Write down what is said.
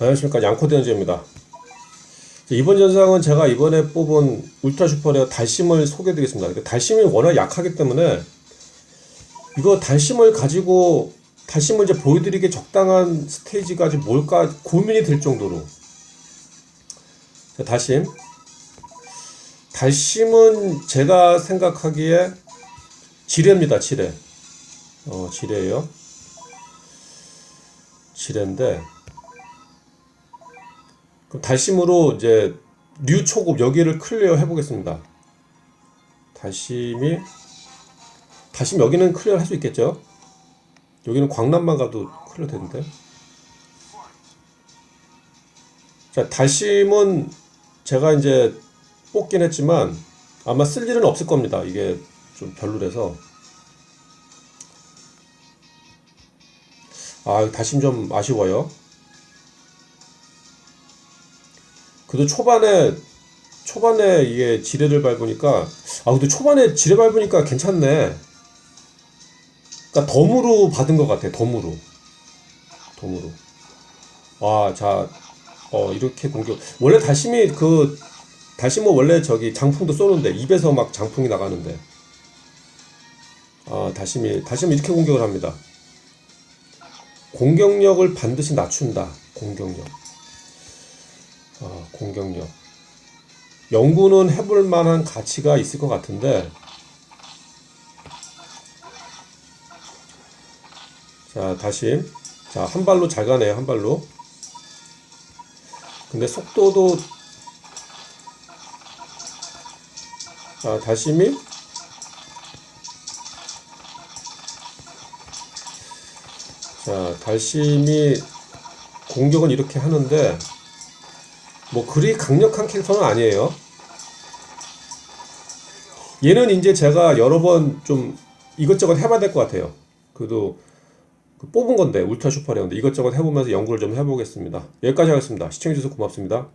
안녕하십니까? 양코드 현재입니다. 이번 전상은 제가 이번에 뽑은 울트라 슈퍼레어 달심을 소개해 드리겠습니다. 근데 달심이 워낙 약하기 때문에 이거 달심을 가지고 달심을 이제 보여드리기 적당한 스테이지까지 뭘까 고민이 될 정도로. 자, 달심. 달심은 제가 생각하기에 지뢰입니다 지뢰. 어 지뢰예요. 지뢰인데 그럼 달심으로 이제 류 초급 여기를 클리어 해보겠습니다. 달심이 달심 여기는 클리어 할 수 있겠죠? 여기는 광남만 가도 클리어 되는데. 자 달심은 제가 이제 뽑긴 했지만 아마 쓸 일은 없을 겁니다. 이게 좀 별로라서. 아 달심 좀 아쉬워요. 그래도 초반에 초반에 이게 지뢰를 밟으니까 아 근데 초반에 지뢰 밟으니까 괜찮네. 그러니까 덤으로 받은 것 같아. 덤으로. 덤으로. 아, 자, 어 이렇게 공격. 원래 달심이 그 달심은 원래 저기 장풍도 쏘는데 입에서 막 장풍이 나가는데. 아, 달심이 달심은 이렇게 공격을 합니다. 공격력을 반드시 낮춘다. 공격력. 아, 공격력. 연구는 해볼 만한 가치가 있을 것 같은데, 자, 다시. 자, 한 발로 잘 가네요, 한 발로. 근데 속도도, 자, 다시미. 자, 달심이 공격은 이렇게 하는데, 뭐 그리 강력한 캐릭터는 아니에요. 얘는 이제 제가 여러 번 좀 이것저것 해봐야 될 것 같아요. 그래도 그 뽑은 건데 울트라 슈퍼레어인데 이것저것 해보면서 연구를 좀 해보겠습니다. 여기까지 하겠습니다. 시청해주셔서 고맙습니다.